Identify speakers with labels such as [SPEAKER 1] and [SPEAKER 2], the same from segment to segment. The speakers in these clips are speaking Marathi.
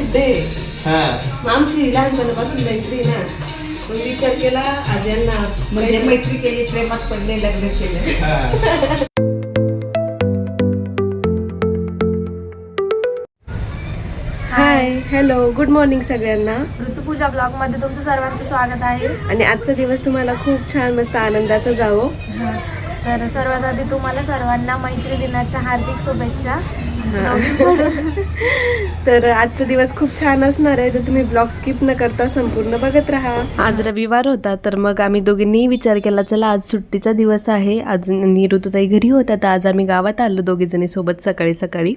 [SPEAKER 1] हा.
[SPEAKER 2] आमची लहानपणापासून मैत्री ना. मग विचार केला आज यांना
[SPEAKER 3] म्हणजे मैत्री केली प्रेमात पडले लग्न केलं.
[SPEAKER 1] हा.
[SPEAKER 2] हाय हॅलो गुड मॉर्निंग सगळ्यांना.
[SPEAKER 4] ऋतुपूजा ब्लॉगमध्ये तुमचं सर्वांचं स्वागत आहे.
[SPEAKER 2] आणि आजचा दिवस तुम्हाला खूप छान मस्त आनंदाचा जावो.
[SPEAKER 4] तर सर्वात आधी तुम्हाला सर्वांना मैत्री दिनाच्या हार्दिक शुभेच्छा.
[SPEAKER 2] तर आजचा दिवस खूप छान असणार आहे. तर तुम्ही ब्लॉग स्किप न करता संपूर्ण बघत राहा. आज रविवार होता तर मग आम्ही दोघींनी विचार केला चला आज सुट्टीचा दिवस आहे. आज आणि ऋतुताई घरी होत्या तर आज आम्ही गावात आलो दोघी जणी सोबत सकाळी सकाळी.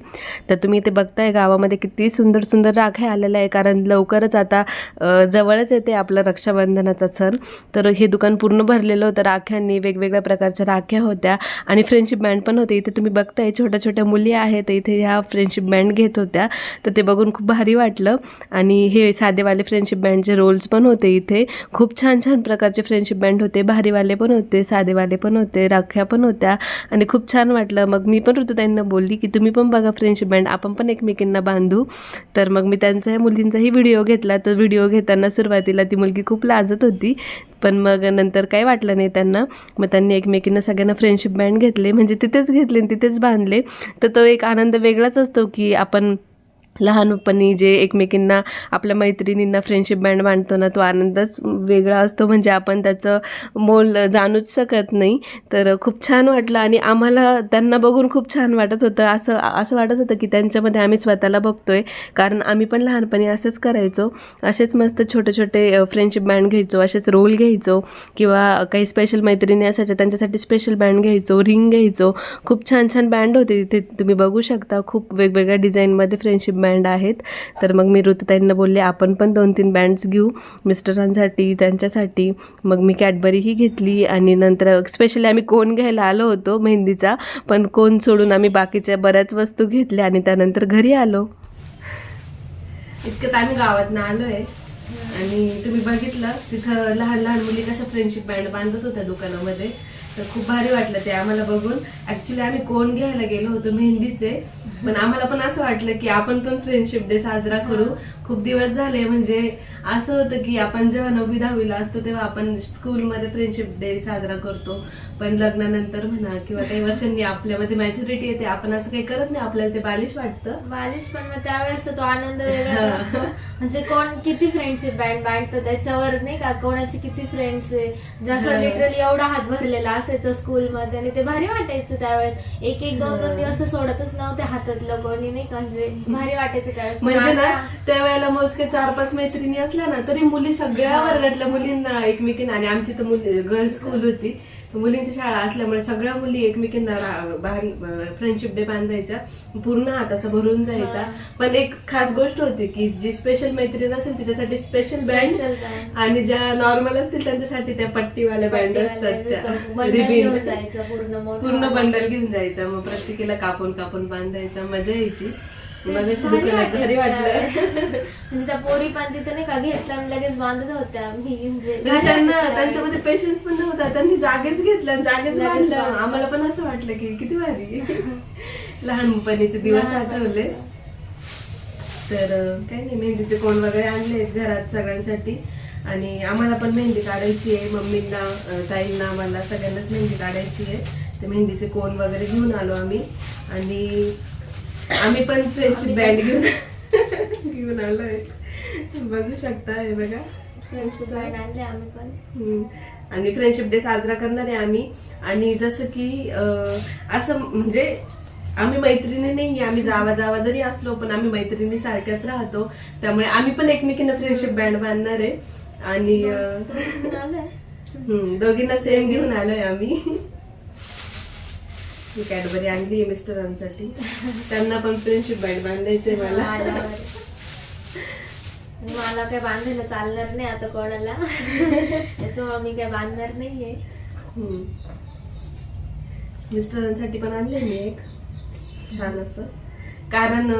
[SPEAKER 2] तर तुम्ही इथे बघताय गावामध्ये किती सुंदर सुंदर राख्या आलेल्या आहे कारण लवकरच आता जवळच येते आपला रक्षाबंधनाचा सण. तर हे दुकान पूर्ण भरलेलं होतं राख्यांनी वेगवेगळ्या प्रकारच्या राख्या होत्या आणि फ्रेंडशिप बँड पण होते. इथे तुम्ही बघताय छोट्या छोट्या मुली आहेत इथे ह्या फ्रेंडशिप बँड घेत होत्या. तर ते बघून खूप भारी वाटलं. आणि हे साधेवाले फ्रेंडशिप बँडचे रोल्स पण होते इथे. खूप छान छान प्रकारचे फ्रेंडशिप बँड होते. भारीवाले पण होते साधेवाले पण होते राख्या पण होत्या. आणि खूप छान वाटलं. मग मी पण ऋतुताईंना बोलली की तुम्ही पण बघा फ्रेंडशिप बँड आपण पण एकमेकींना बांधू. तर मग मी त्यांचा मुलींचाही व्हिडिओ घेतला. तर व्हिडिओ घेताना सुरुवातीला ती मुलगी खूप लाजत होती. पण मग नंतर काही वाटलं नाही त्यांना. मग त्यांनी एकमेकींना सगळ्यांना फ्रेंडशिप बँड घेतले. म्हणजे तिथेच घेतले आणि तिथेच बांधले. तर तो एक आनंद वेगळाच असतो की आपण लहानपणी जे एकमेकींना आपल्या मैत्रिणींना फ्रेंडशिप बँड बांधतो ना तो आनंदच वेगळा असतो. म्हणजे आपण त्याचं मोल जाणूच शकत नाही. तर खूप छान वाटलं आणि आम्हाला त्यांना बघून खूप छान वाटत होतं. असं असं वाटत होतं की त्यांच्यामध्ये आम्ही स्वतःला बघतोय. कारण आम्ही पण लहानपणी असंच करायचो. असेच मस्त छोटे छोटे फ्रेंडशिप बँड घ्यायचो. असेच रोल घ्यायचो. किंवा काही स्पेशल मैत्रिणी असायच्या त्यांच्यासाठी स्पेशल बँड घ्यायचो. रिंग घ्यायचो. खूप छान छान बँड होते तिथे. तुम्ही बघू शकता. खूप वेगवेगळ्या डिझाईनमध्ये फ्रेंडशिप बँड आहेत. तर मग मी ऋतुताईंना बोलले आपण पण दोन तीन बँड्स घेऊ. मिस्टरांसाठी त्यांच्यासाठी. मग मी कॅडबरीही घेतली आणि नंतर स्पेशली आम्ही कोण घ्यायला आलो होतो मेहंदीचा पण कोण सोडून आम्ही बाकीच्या बऱ्याच वस्तू घेतल्या आणि त्यानंतर घरी आलो. इतकं आम्ही गावातनं आलो आहे आणि तुम्ही बघितलं तिथं लहान लहान मुली कशा फ्रेंडशिप बँड बांधत होत्या दुकानामध्ये. तर खूप भारी वाटलं ते आम्हाला बघून. ऍक्च्युली आम्ही कोण घ्यायला गेलो होतो मेहंदीचे. पण आम्हाला पण असं वाटलं की आपण पण फ्रेंडशिप डे साजरा करू. खूप दिवस झाले म्हणजे असं होतं की आपण जेव्हा नववी दहावीला असतो तेव्हा आपण स्कूलमध्ये फ्रेंडशिप डे साजरा करतो. पण लग्नानंतर म्हणा किंवा काही वर्षांनी आपल्यामध्ये मॅच्युरिटी येते आपण असं काही करत नाही आपल्याला ते बालिश वाटतं.
[SPEAKER 4] बालिश पण मग त्यावेळेस तो आनंद वेगळा असतो. म्हणजे कोण किती फ्रेंडशिप बँड बांधतं त्याच्यावर नाही का? कोणाचे किती फ्रेंड्स आहे? जसं. लिटरली एवढा हात भरलेला असायचं स्कूलमध्ये आणि ते भारी वाटायचं त्यावेळेस. एक एक दोन दोन. दिवस सोडतच नव्हते हातातलं कोणी नाही का? म्हणजे भारी वाटायचं त्यावेळेस.
[SPEAKER 2] म्हणजे ना त्यावेळेला मोजके चार पाच मैत्रिणी असल्या ना तरी मुली सगळ्या वर्गातल्या मुलींना एकमेकींना आणि आमची तर मुली गर्ल्स स्कूल होती. तर मुलींची शाळा असल्यामुळे सगळ्या मुली एकमेकींना फ्रेंडशिप डे बांधायच्या. पूर्ण हात असं भरून जायचा. पण एक खास गोष्ट होती की जी स्पेशल मैत्रीण असेल तिच्यासाठी स्पेशल बँड. आणि ज्या नॉर्मल असतील त्यांच्यासाठी त्या पट्टीवाल्या बँड असतात त्या. रिबीन.
[SPEAKER 4] पूर्ण
[SPEAKER 2] बंडल घेऊन जायचा. मग प्रत्येकीला कापून कापून बांधायचा. मजा यायची.
[SPEAKER 4] भारी
[SPEAKER 2] वाटलं.
[SPEAKER 4] म्हणजे त्या पोरी पण तिथे नाही का घेतल्या आणि लगेच बांधत होत्या. मी म्हणजे
[SPEAKER 2] म्हणजे त्यांना त्यांच्यामध्ये पेशन्स पण नव्हता. त्यांनी जागेच घेतलं जागेच बांधलं. आम्हाला पण असं वाटलं की किती भारी. लहानपणीचे दिवस. आठवले. तर काही नाही मेहंदीचे कोण वगैरे आणले घरात सगळ्यांसाठी. आणि आम्हाला पण मेहंदी काढायची आहे. मम्मींना ताईंना आम्हाला सगळ्यांनाच मेहंदी काढायची आहे. ते मेहंदीचे कोण वगैरे घेऊन आलो आम्ही. आणि आम्ही पण फ्रेंडशिप बँड घेऊन घेऊन आलोय. बघू शकता हे बघा.
[SPEAKER 4] फ्रेंडशिप बँड आणले आम्ही पण.
[SPEAKER 2] आणि फ्रेंडशिप डे साजरा करणार आहे आम्ही. आणि जसं की असं म्हणजे आम्ही मैत्रिणी नाही आम्ही जावा जावा जरी असलो पण आम्ही मैत्रिणी सारख्याच राहतो. त्यामुळे आम्ही पण एकमेकींना फ्रेंडशिप बँड बांधणार आहे. आणि दोघींना सेम घेऊन आलोय आम्ही. ही कॅडबरी आणली आहे मिस्टरांसाठी. त्यांना पण फ्रेंडशिप बँड बांधायचंय मला.
[SPEAKER 4] मला काय बांधायला चालणार नाही आता कोणाला. त्याच्यामुळे मी काय बांधणार नाहीये.
[SPEAKER 2] मिस्टरांसाठी पण आणले मी एक. छान असं. कारण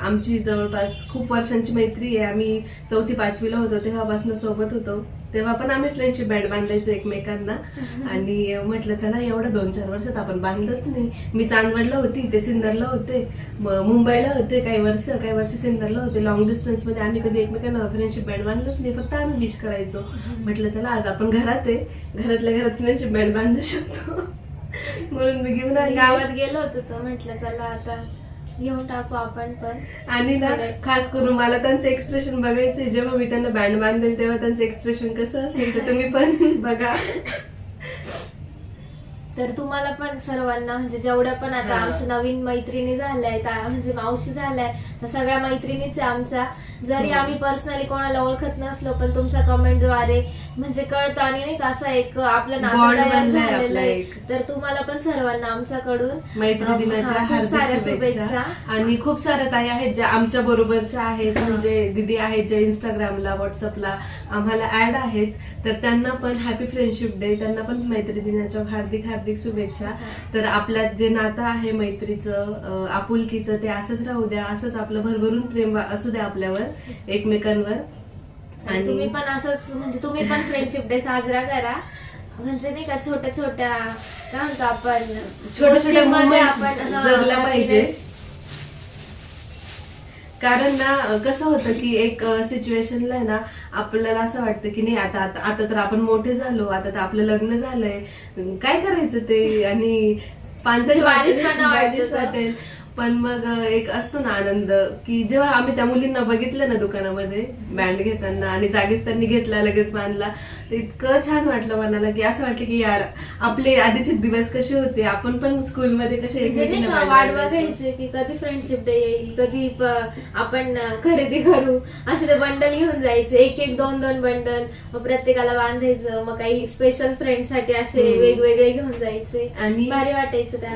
[SPEAKER 2] आमची जवळपास खूप वर्षांची मैत्री आहे. आम्ही चौथी पाचवीला होतो तेव्हापासून सोबत होतो. तेव्हा पण आम्ही फ्रेंडशिप बँड बांधायचो एकमेकांना. आणि म्हटलं चला एवढं दोन चार वर्षात आपण बांधलंच नाही. मी चांदवडला होती ते सिन्नरला होते. मुंबईला होते काही वर्ष काही वर्ष सिन्नरला होते. लॉंग डिस्टन्समध्ये आम्ही कधी एकमेकांना फ्रेंडशिप बँड बांधलंच नाही. फक्त आम्ही विश करायचो. म्हटलं चला आज आपण घरात आहे. घरातल्या घरात फ्रेंडशिप बँड बांधू शकतो. म्हणून मी घेऊन
[SPEAKER 4] गावात गेलो होतो तर म्हटलं चला आता घेऊन टाकू आपण पण.
[SPEAKER 2] आणि ना खास करून मला त्यांचं एक्सप्रेशन बघायचंय. जेव्हा मी त्यांना बँड बांधेल तेव्हा त्यांचं एक्सप्रेशन कसं असेल तर तुम्ही पण बघा.
[SPEAKER 4] तर तुम्हाला पण सर्वांना म्हणजे जेवढ्या पण आता. आमच्या नवीन मैत्रिणी झाल्याय म्हणजे मावशी झाल्याय त्या सगळ्या मैत्रिणीच आहे आमच्या जरी. आम्ही पर्सनली कोणाला ओळखत नसलो पण तुमच्या कमेंटद्वारे म्हणजे कळतं आणि नाही का असं एक आपलं तयार
[SPEAKER 2] बनलाय
[SPEAKER 4] झालेलं
[SPEAKER 2] आपला
[SPEAKER 4] आहे
[SPEAKER 2] एक.
[SPEAKER 4] तर तुम्हाला पण सर्वांना आमच्याकडून
[SPEAKER 2] मैत्री दिनाच्या हार्दिक शुभेच्छा आणि खूप साऱ्या ताई आहेत ज्या आमच्या बरोबरच्या आहेत. म्हणजे दिदी आहेत ज्या इंस्टाग्रामला व्हॉट्सअपला आम्हाला ऍड आहेत तर त्यांना पण हॅपी फ्रेंडशिप डे त्यांना पण मैत्री दिनाच्या हार्दिक हार्दिक शुभेच्छा. तर आपल्यात जे नातं आहे मैत्रीचं आपुलकीचं ते असंच राहू द्या असंच आपलं भरभरून प्रेम असू द्या आपल्यावर एकमेकांवर.
[SPEAKER 4] आणि तुम्ही पण असंच म्हणजे तुम्ही पण फ्रेंडशिप डे साजरा करा. म्हणजे नाही का छोट्या छोट्या काय म्हणतो आपण
[SPEAKER 2] छोट्या छोट्या
[SPEAKER 4] आपण,
[SPEAKER 2] जगल्या पाहिजे. कारण ना कसं होतं की एक सिच्युएशनला ना आपल्याला असं वाटतं की नाही आता आता आता तर आपण मोठे झालो आता तर आपलं लग्न झालंय. काय करायचं ते? आणि
[SPEAKER 4] तो.
[SPEAKER 2] वाटेल. पण मग एक असतो ना आनंद की जेव्हा आम्ही त्या मुलींना बघितलं ना दुकानामध्ये बँड घेताना आणि जागीच त्यांनी घेतला लगेच बांधला तर इतकं छान वाटलं मनाला की असं वाटलं की यार आपले आधीचे दिवस कसे होते आपण पण स्कूलमध्ये कसे
[SPEAKER 4] म्हणजे वाट. बघायचे की कधी फ्रेंडशिप डे येईल कधी आपण खरेदी करू असे ते बंडल घेऊन जायचे एक एक दोन दोन बंडल मग प्रत्येकाला बांधायचं मग काही स्पेशल फ्रेंडसाठी असे. वेगवेगळे घेऊन जायचे
[SPEAKER 2] आणि
[SPEAKER 4] भारी वाटायचं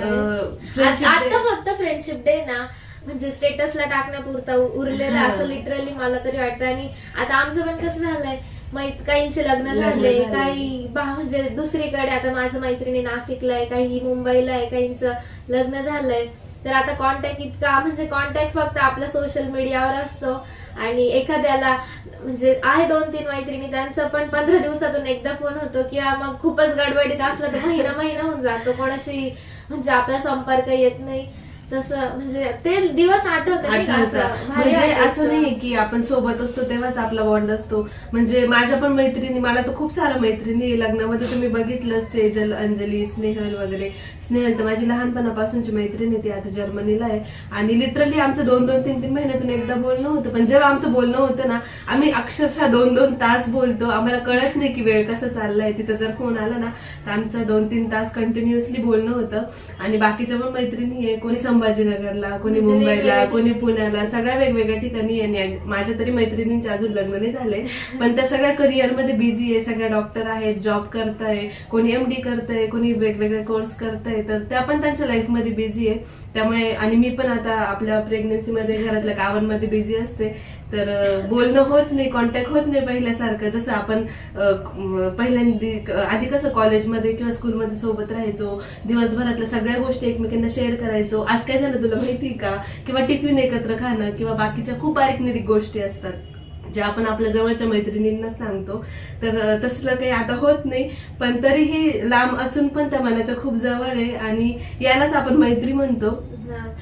[SPEAKER 4] आता फक्त फ्रेंडशिप डे ना म्हणजे स्टेटसला टाकण्यापुरता उरलेलं. असं लिटरली मला तरी वाटतं. आणि आता आमचं पण कसं झालंय मैत काहींचे लग्न झाले. काही म्हणजे दुसरीकडे आता माझ्या मैत्रिणी नाशिकला आहे काही मुंबईला आहे काहींचं लग्न झालंय. तर आता कॉन्टॅक्ट इतका म्हणजे कॉन्टॅक्ट फक्त आपल्या सोशल मीडियावर असतो. आणि एखाद्याला म्हणजे आहे दोन तीन मैत्रिणी त्यांचा पण पंधरा दिवसातून एकदा फोन होतो किंवा मग खूपच गडबडीत असलं तर महिना महिना होऊन जातो. कोणाशी म्हणजे आपला संपर्क येत नाही. तसं म्हणजे ते दिवस आठवते
[SPEAKER 2] म्हणजे. असं नाही की आपण सोबत असतो तेव्हाच आपला बॉन्ड असतो म्हणजे माझ्या पण मैत्रिणी मला तर खूप साऱ्या मैत्रिणी आहे. लग्नामध्ये तुम्ही बघितलं सेजल अंजली स्नेहल वगैरे स्नेहल तर माझी लहानपणापासूनची मैत्रीण आहे ती आता जर्मनीला आहे. आणि लिटरली आमचं दोन दोन तीन तीन महिन्यातून एकदा बोलणं होतं. पण जेव्हा आमचं बोलणं होतं ना आम्ही अक्षरशः दोन दोन तास बोलतो. आम्हाला कळत नाही की वेळ कसा चाललाय. तिचा जर फोन आला ना तर आमचं दोन तीन तास कंटिन्युअसली बोलणं होतं. आणि बाकीच्या पण मैत्रिणी आहे कोणी संभाजीनगरला कोणी
[SPEAKER 4] म्हणजे
[SPEAKER 2] मुंबईला कोणी पुण्याला सगळ्या वेगवेगळ्या ठिकाणी आहे. आणि माझ्या तरी मैत्रिणींचे अजून लग्न नाही झाले. पण त्या सगळ्या करिअरमध्ये बिझी आहे. सगळ्या डॉक्टर आहेत जॉब करताय कोणी एमडी करताय कोणी वेगवेगळे कोर्स करताय. तर त्या पण त्यांच्या लाईफमध्ये बिझी आहे. त्यामुळे आणि मी पण आता आपल्या प्रेग्नन्सीमध्ये घरातल्या कामांमध्ये बिझी असते. तर बोलणं होत नाही कॉन्टॅक्ट होत नाही पहिल्यासारखं. जसं आपण पहिल्यांदा आधी कसं कॉलेजमध्ये किंवा स्कूलमध्ये सोबत राहायचो दिवसभरातल्या सगळ्या गोष्टी एकमेकांना शेअर करायचो. आज काय झालं तुला माहिती का? किंवा टिफिन एकत्र खाणं किंवा बाकीच्या खूप बारीक निरीक गोष्टी असतात. ज्या आपण आपल्या जवळच्या मैत्रिणींना सांगतो तर तसलं काही आता होत नाही. पण तरीही लांब असून पण त्या मनाच्या खूप जवळ आहे आणि यालाच आपण मैत्री म्हणतो.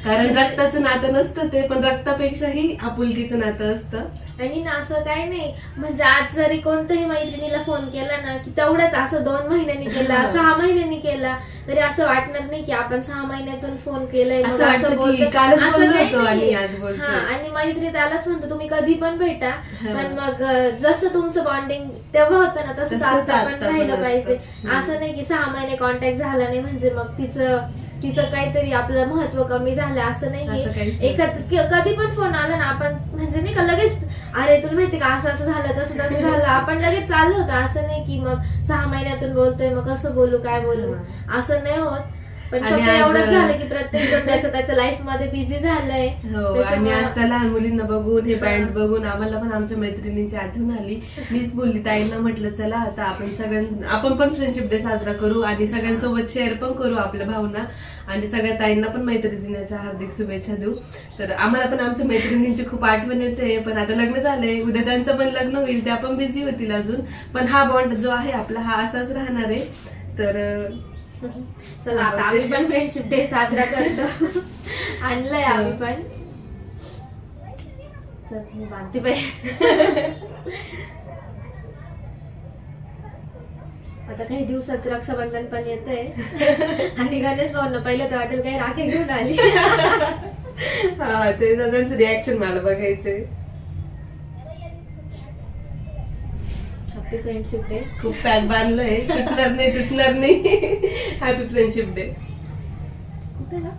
[SPEAKER 2] कारण रक्ताचं नातं नसतं ते पण रक्तापेक्षाही आपुलकीचं नातं असतं.
[SPEAKER 4] आणि ना असं काय नाही म्हणजे आज जरी कोणत्याही मैत्रिणीला फोन केला ना की तेवढंच असं दोन महिन्यांनी केला. सहा महिन्यांनी केला तरी असं वाटणार नाही की आपण सहा महिन्यातून फोन केलाय मग
[SPEAKER 2] असं वाटतं की
[SPEAKER 4] बोलतोय.
[SPEAKER 2] कालच
[SPEAKER 4] असं
[SPEAKER 2] बोललो
[SPEAKER 4] काही
[SPEAKER 2] होतो आणि. आज.
[SPEAKER 4] हा आणि मैत्री त्यालाच म्हणतो तुम्ही कधी पण भेटा. पण मग अं, जसं तुमचं बॉन्डिंग तेव्हा होतं ना तसंच
[SPEAKER 2] तसंच
[SPEAKER 4] आता पण
[SPEAKER 2] आता पण
[SPEAKER 4] राहिलं
[SPEAKER 2] असतं.
[SPEAKER 4] पाहिजे
[SPEAKER 2] हम्म.
[SPEAKER 4] असं नाही की सहा महिने कॉन्टॅक्ट झाला नाही म्हणजे मग तिचं तिचं काहीतरी आपलं महत्त्व कमी झालं असं नाही
[SPEAKER 2] असं काहीच
[SPEAKER 4] एखाद क- कधी पण फोन आला ना आपण म्हणजे नाही का लगेच अरे तुला माहिती का असं असं झालं तसं तसं झालं. आपण लगेच चाललो होतं. असं नाही की मग सहा महिन्यातून बोलतोय मग कसं बोलू काय बोलू? असं नाही होत. पण
[SPEAKER 2] आणि
[SPEAKER 4] फक्त
[SPEAKER 2] आज-
[SPEAKER 4] एवढंच झालं की प्रत्येक जण त्याच्या त्याच्या लाईफमध्ये बिझी झालंय.
[SPEAKER 2] हो आणि
[SPEAKER 4] त्याच्यामुळं-
[SPEAKER 2] आज त्या लहान मुलींना बघून हे बँड बघून आम्हाला पण आमच्या मैत्रिणींची आठवण आली. मीच बोलली ताईंना म्हटलं चला आता आपण सगळ्यां आपण पण फ्रेंडशिप डे साजरा करू आणि सगळ्यांसोबत शेअर पण करू आपल्या भावना. आणि सगळ्या ताईंना पण मैत्री दिनाच्या हार्दिक शुभेच्छा देऊ. तर आम्हाला पण आमच्या मैत्रिणींची खूप आठवण येते. पण आता लग्न झालंय. उद्या त्यांचं पण लग्न होईल. त्या पण बिझी होतील अजून. पण हा बॉन्ड जो आहे आपला हा असाच राहणार आहे. तर अं,
[SPEAKER 4] चला आता आम्ही पण फ्रेंडशिप डे साजरा करतो. आणलंय आम्ही पण. चल बांधते पाहिजे आता काही दिवसात रक्षाबंधन पण येतंय. आणि गणेश भाऊंना पहिलं तर वाटेल काही राखे घेऊन आली.
[SPEAKER 2] हा ते दादांचं रिॲक्शन मला बघायचंय.
[SPEAKER 4] हॅपी फ्रेंडशिप डे
[SPEAKER 2] खूप पॅक बांधलंय. सुटणार नाही तुटणार नाही. हॅपी फ्रेंडशिप डे
[SPEAKER 4] कुठे का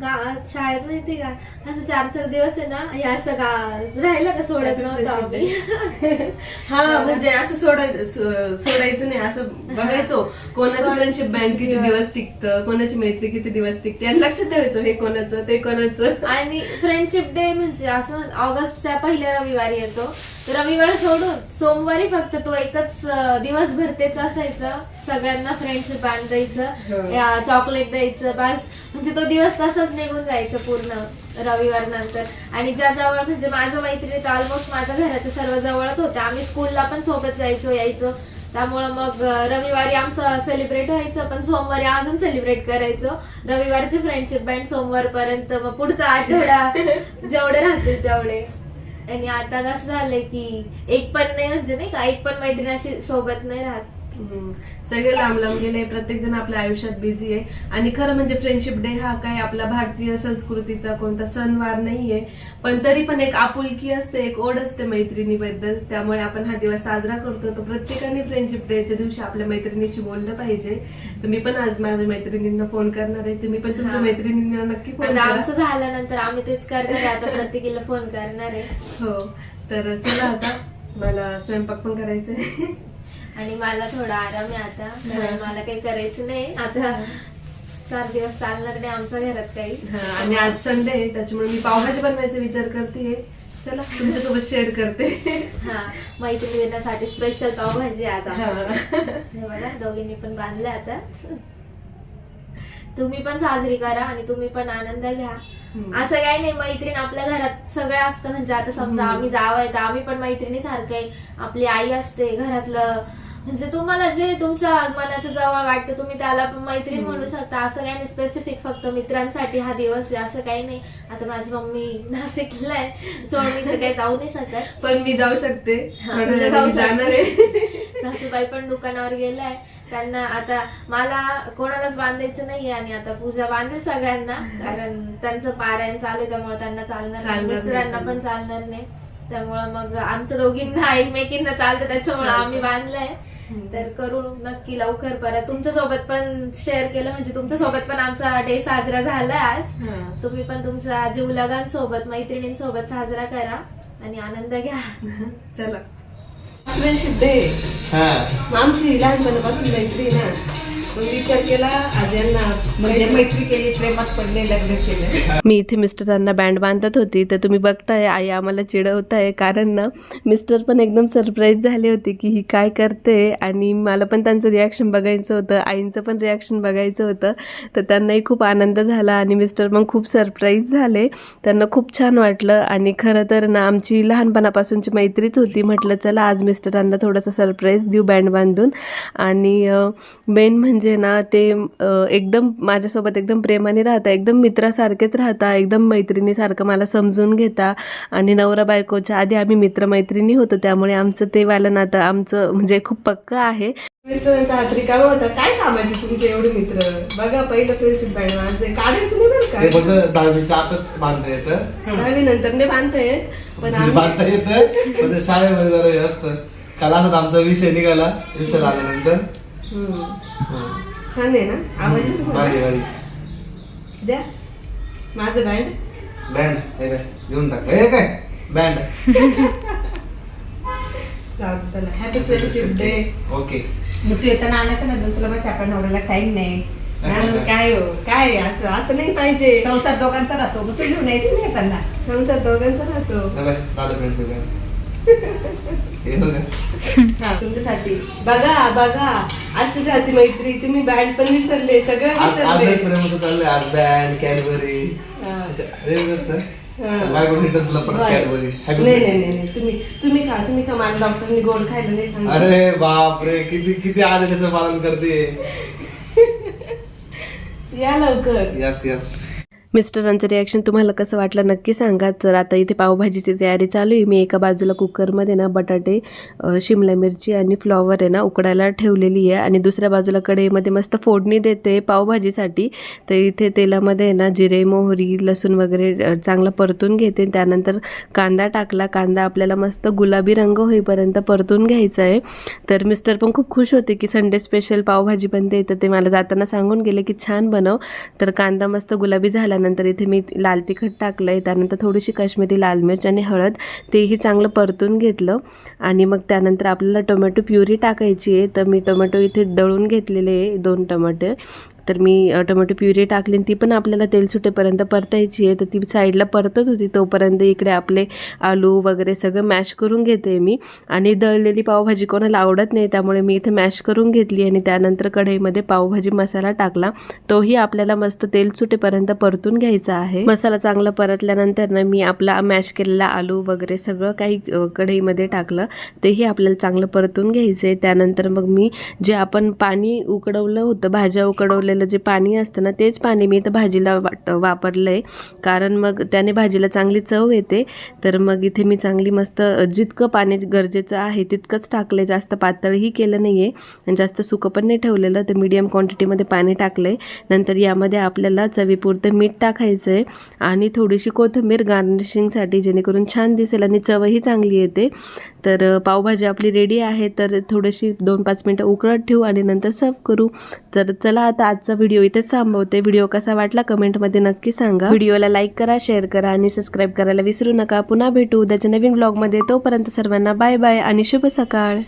[SPEAKER 4] शाळेत माहिती का? असं चार चार दिवस आहे ना हे असं का राहिलं का सोडत नव्हतं आम्ही?
[SPEAKER 2] हा म्हणजे असं सोडायचं सो- सोडायचं नाही असं बघायचो. कोणाचं फ्रेंडशिप बँड किती दिवस टिकतं कोणाची मैत्री किती दिवस टिकते आणि लक्षात ठेवायचं हे कोणाचं ते कोणाचं.
[SPEAKER 4] आणि फ्रेंडशिप डे म्हणजे असं ऑगस्टच्या पहिल्या रविवारी येतो. रविवार सोडून सोमवारी फक्त तो एकच अं, दिवसभर तेच असायचं. सगळ्यांना फ्रेंडशिप बँड
[SPEAKER 2] हो.
[SPEAKER 4] द्यायचं चॉकलेट द्यायचं बस. म्हणजे तो दिवस तसाच निघून जायचं पूर्ण रविवार नंतर. आणि ज्या जवळ म्हणजे माझ्या मैत्रिणी ऑलमोस्ट माझ्या घराच्या सर्व जवळच होत्या. आम्ही स्कूलला पण सोबत जायचो यायचो. त्यामुळं मग रविवारी आमचं सेलिब्रेट व्हायचं पण सोमवारी अजून सेलिब्रेट करायचो. रविवारची फ्रेंडशिप बँड सोमवार पर्यंत मग पुढचा आठवडा जेवढे राहतील तेवढे. आणि आता कसं झालंय की एक पण नाही म्हणजे नाही का एक पण मैत्रीण अशी सोबत नाही राहत.
[SPEAKER 2] सगळे लांब लांब गेले प्रत्येक जण आपल्या आयुष्यात बिझी आहे. आणि खरं म्हणजे फ्रेंडशिप डे हा काय आपला भारतीय संस्कृतीचा कोणता सणवार नाहीये. पण तरी पण एक आपुलकी असते एक ओढ असते मैत्रिणीबद्दल. त्यामुळे आपण हा दिवस साजरा करतो. तर प्रत्येकाने फ्रेंडशिप डेच्या दिवशी आपल्या मैत्रिणीशी बोललं पाहिजे. तर मी पण आज माझ्या मैत्रिणींना फोन करणार आहे. तुम्ही पण तुमच्या. मैत्रिणींना नक्की फोन
[SPEAKER 4] आमचं झाल्यानंतर आम्ही तेच करणार आता प्रत्येकीला फोन करणार आहे.
[SPEAKER 2] हो. तर चला आता. मला स्वयंपाक पण करायचा आहे
[SPEAKER 4] आणि मला थोडा आराम आहे आता. मला काही करायचं नाही. आता चार दिवस चालणार नाही आमच्या घरात काही.
[SPEAKER 2] आणि आज संडे आहे त्याच्यामुळे मी पावभाजी बनवायचा विचार करते चला तुमच्यासोबत शेअर करते.
[SPEAKER 4] हा मैत्रिणींसाठी स्पेशल पावभाजी आता.
[SPEAKER 2] हा.
[SPEAKER 4] बघा दोघींनी पण बांधले आता. तुम्ही पण साजरी करा आणि तुम्ही पण आनंद घ्या. असं काही नाही मैत्रीण आपल्या घरात सगळं असतं. म्हणजे आता समजा. आम्ही जावं आहे तर आम्ही पण मैत्रिणी सारखं आहे आपली आई असते घरातलं म्हणजे तुम्हाला जे तुमच्या मनाच्या जवळ वाटतं तुम्ही त्याला मैत्रीण. म्हणू शकता. असं काही नाही स्पेसिफिक फक्त मित्रांसाठी हा दिवस आहे असं काही नाही. आता माझी मम्मी नाशिकला आहे सो मी तर काही जाऊ नाही शकत.
[SPEAKER 2] पण मी जाऊ शकते.
[SPEAKER 4] जाऊ
[SPEAKER 2] जाणार आहे.
[SPEAKER 4] सासूबाई पण दुकानावर गेलाय. त्यांना आता मला कोणालाच बांधायचं नाहीये आणि आता पूजा बांधेल सगळ्यांना. कारण त्यांचं पारायण चालू आहे त्यामुळे त्यांना चालणार नाही. मिस्टरांना पण चालणार नाही. त्यामुळं मग आमच्या दोघींना एकमेकींना चालतं त्याच्यामुळे आम्ही बांधलंय. तर करू नक्की लवकर परत. तुमच्यासोबत पण शेअर केलं म्हणजे तुमच्यासोबत पण आमचा डे साजरा झालाय आज. तुम्ही पण तुमच्या जीवलगांसोबत मैत्रिणींसोबत साजरा करा आणि आनंद घ्या.
[SPEAKER 2] चला. फ्रेंडशिप डे
[SPEAKER 1] हा.
[SPEAKER 2] आमची लहानपणापासून मैत्री ना. विचार केला आज यांना
[SPEAKER 3] म्हणजे मैत्री केली प्रेमात पडले लग्न केलं.
[SPEAKER 2] मी इथे मिस्टरांना बँड बांधत होती तर तुम्ही बघताय आई आम्हाला चिडवताय कारण ना मिस्टर पण एकदम सरप्राईज झाले होते की ही काय करते आणि मला पण त्यांचं रिॲक्शन बघायचं होतं आईंचं पण रिॲक्शन बघायचं होतं तर त्यांनाही खूप आनंद झाला आणि मिस्टर पण खूप सरप्राईज झाले. त्यांना खूप छान वाटलं आणि खरं तर ना आमची लहानपणापासूनची मैत्रीच होती म्हटलं चला आज मिस्टरांना थोडंसं सरप्राईज देऊ बँड बांधून. आणि मेन म्हणजे ना ते एकदम माझ्यासोबत एकदम प्रेमाने राहता एकदम मित्रासारखेच राहता एकदम मैत्रिणीसारखं मला समजून घेता. आणि नवरा बायकोच्या आधी आम्ही मित्रमैत्रिणी होतो त्यामुळे आमचं ते वालं नातं आमचं म्हणजे खूप पक्क आहे. मिस्टरांचा हात रिकामा होता काय कामाचे तुमचे एवढे मित्र? बघा पहिलं फ्रेंडशिप बँड माझे काढायचं नाही बरं
[SPEAKER 1] ते
[SPEAKER 2] का
[SPEAKER 1] फक्त दहावीच्या आतच बांधता येतं.
[SPEAKER 2] दहावी नंतर नाही बांधता येत पण
[SPEAKER 1] म्हणजे
[SPEAKER 2] आम्ही
[SPEAKER 1] बांधता येतं पण ते शाळेमध्ये जरा हे असतं. काल आमचा विषय निघाला विषय लागल्यानंतर. हं.
[SPEAKER 2] छान आहे ना? आवडलं
[SPEAKER 1] भारी भारी.
[SPEAKER 2] द्या. माझं बँड
[SPEAKER 1] बँड हे काय? घेऊन टाक. हे काय? बँड
[SPEAKER 2] चला हॅपी फ्रेंडशिप डे
[SPEAKER 1] ओके
[SPEAKER 3] मग तू येताना आला ना दोन तुला माहिती आपण नवऱ्याला टाइम नाही.
[SPEAKER 2] काय हो? काय? असं असं नाही पाहिजे.
[SPEAKER 3] संसार दोघांचा राहतो. मग तू घेऊन यायचं नाही येताना
[SPEAKER 2] संसार दोघांचा राहतो.
[SPEAKER 1] बाय चालू फ्रेंड्स हे
[SPEAKER 2] तुमच्यासाठी. बघा बघा. आज राहते मैत्री तुम्ही बँड पण विसरले. सगळं
[SPEAKER 1] आज आज
[SPEAKER 2] विसरले.
[SPEAKER 1] एक प्रेम होतं चाललंय. आज बँड कॅडबरी
[SPEAKER 2] हा.
[SPEAKER 1] हे. असतं
[SPEAKER 2] हा.
[SPEAKER 1] तुला परत
[SPEAKER 2] नाही नाही नाही नाही. तुम्ही तुम्ही खा तुम्ही खा. मला डॉक्टरनी गोड खायला नाही सांगितलं.
[SPEAKER 1] अरे बाप रे किती किती आज त्याचं पालन करते.
[SPEAKER 2] या लवकर.
[SPEAKER 1] यस यस
[SPEAKER 2] मिस्टरांचं रिॲक्शन तुम्हाला कसं वाटलं नक्की सांगा. तर आता इथे पावभाजीची तयारी चालू आहे. मी एका बाजूला कुकरमध्ये ना बटाटे शिमला मिरची आणि फ्लॉवर आहे ना उकडायला ठेवलेली आहे. आणि दुसऱ्या बाजूला कढईमध्ये मस्त फोडणी देते पावभाजीसाठी. तर इथे तेलामध्ये आहे ना जिरे मोहरी लसूण वगैरे चांगलं परतून घेते. त्यानंतर कांदा टाकला. कांदा आपल्याला मस्त गुलाबी रंग होईपर्यंत परतून घ्यायचा आहे. तर मिस्टर पण खूप खुश होते की संडे स्पेशल पावभाजी बनते तर ते मला जाताना सांगून गेले की छान बनव. तर कांदा मस्त गुलाबी झाला त्यानंतर इथे मी लाल तिखट टाकलं आहे त्यानंतर थोडीशी काश्मीरी लाल मिरच आणि हळद तेही चांगलं परतून घेतलं. आणि मग त्यानंतर आपल्याला टोमॅटो प्युरी टाकायची आहे. तर मी टोमॅटो इथे दळून घेतलेले आहे दोन टमाटे. तर मी टोमॅटो प्युरी टाकली आणि ती पण आपल्याला तेल सुटेपर्यंत परतायची आहे. तर ती साईडला परतत होती. तोपर्यंत इकडे आपले आलू वगैरे सगळं मॅश करून घेते मी. आणि दळलेली पावभाजी कोणाला आवडत नाही त्यामुळे मी इथे मॅश करून घेतली आणि त्यानंतर कढईमध्ये पावभाजी मसाला टाकला. तोही आपल्याला मस्त तेल सुटेपर्यंत परतून घ्यायचा आहे. मसाला चांगला परतल्यानंतर ना मी आपला मॅश केलेला आलू वगैरे सगळं काही कढईमध्ये टाकलं. तेही आपल्याला चांगलं परतून घ्यायचं आहे त्यानंतर मग मी जे आपण पाणी उकडवलं होतं भाज्या उकडवलेलं जे पाणी असतं ना तेच पाणी मी इथं भाजीला वाट वापरलं आहे कारण मग त्याने भाजीला चांगली चव येते. तर मग इथे मी चांगली मस्त जितकं पाणी गरजेचं आहे तितकंच टाकलं आहे जास्त पातळही केलं नाही आहे आणि जास्त सुकं पण नाही ठेवलेलं. तर मीडियम क्वांटिटीमध्ये पाणी टाकलं आहे नंतर यामध्ये आपल्याला चवीपुरतं मीठ टाकायचं आहे आणि थोडीशी कोथिंबीर गार्निशिंगसाठी जेणेकरून छान दिसेल आणि चवही चांगली येते. तर पावभाजी आपली रेडी आहे. तर थोडीशी दोन पाच मिनटं उकळत ठेवू आणि नंतर सर्व करू. तर चला आता आजचा व्हिडिओ इथेच थांबवते. व्हिडिओ कसा वाटला कमेंटमध्ये नक्की सांगा. व्हिडिओला लाईक करा शेअर करा आणि सबस्क्राईब करायला विसरू नका. पुन्हा भेटू उद्याच्या नवीन ब्लॉगमध्ये तोपर्यंत सर्वांना बाय बाय आणि शुभ सकाळ.